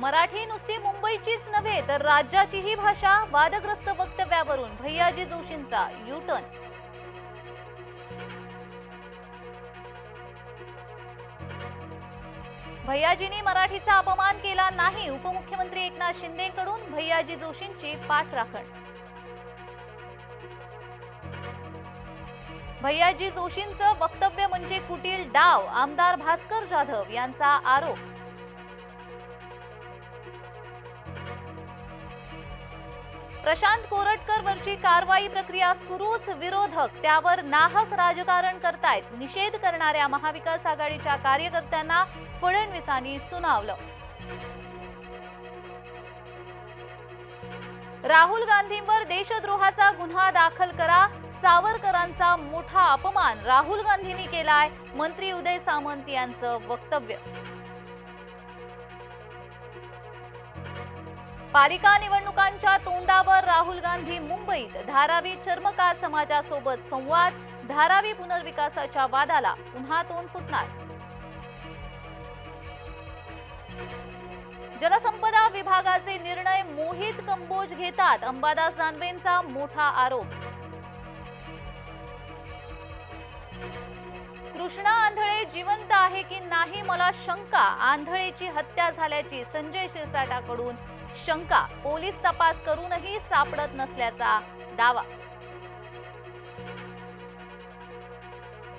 मराठी नुसती मुंबईचीच नव्हे तर राज्याचीही भाषा वादग्रस्त वक्तव्यावरून भैयाजी जोशींचा युटर्न भैयाजींनी मराठीचा अपमान केला नाही उपमुख्यमंत्री एकनाथ शिंदेकडून भैयाजी जोशींची पाठराखण. भैयाजी जोशींचं वक्तव्य म्हणजे कुटील डाव आमदार भास्कर जाधव यांचा आरोप. प्रशांत कोरटकर वरची कारवाई प्रक्रिया सुरूच. विरोधक त्यावर नाहक राजकारण करतायत. निषेध करणाऱ्या महाविकास आघाडीच्या कार्यकर्त्यांना फडणवीसांनी सुनावलं. राहुल गांधींवर देशद्रोहाचा गुन्हा दाखल करा. सावरकरांचा मोठा अपमान राहुल गांधींनी केलाय. मंत्री उदय सामंत यांचं वक्तव्य. पालिका निवडणुकांच्या तोंडावर राहुल गांधी मुंबईत धारावी चर्मकार समाजासोबत संवाद धारावी पुनर्विकासाच्या वादाला पुन्हा तोंड फुटणार. जलसंपदा विभागाचे निर्णय मोहित कंबोज घेतात अंबादास दानवेंचा मोठा आरोप. कृष्णा आंधळे जिवंत आहे की नाही मला शंका? आंधळेची हत्या झाल्याची संजय शिरसाटाकडून शंका. पोलीस तपास करूनही सापडत नसल्याचा दावा.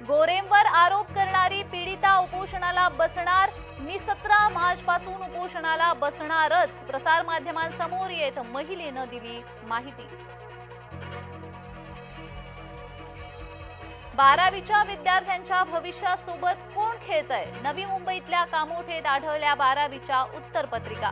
गोरेंवर आरोप करणारी पीडिता उपोषणाला बसणार? मी सतरा मार्च पासून उपोषणाला बसणारच. प्रसार माध्यमांसमोर येत महिलेनं दिली माहिती. बारावीच्या विद्यार्थ्यांच्या भविष्यासोबत कोण खेळतय? नवी मुंबईतल्या कामोठेत आढळल्या बारावीच्या उत्तरपत्रिका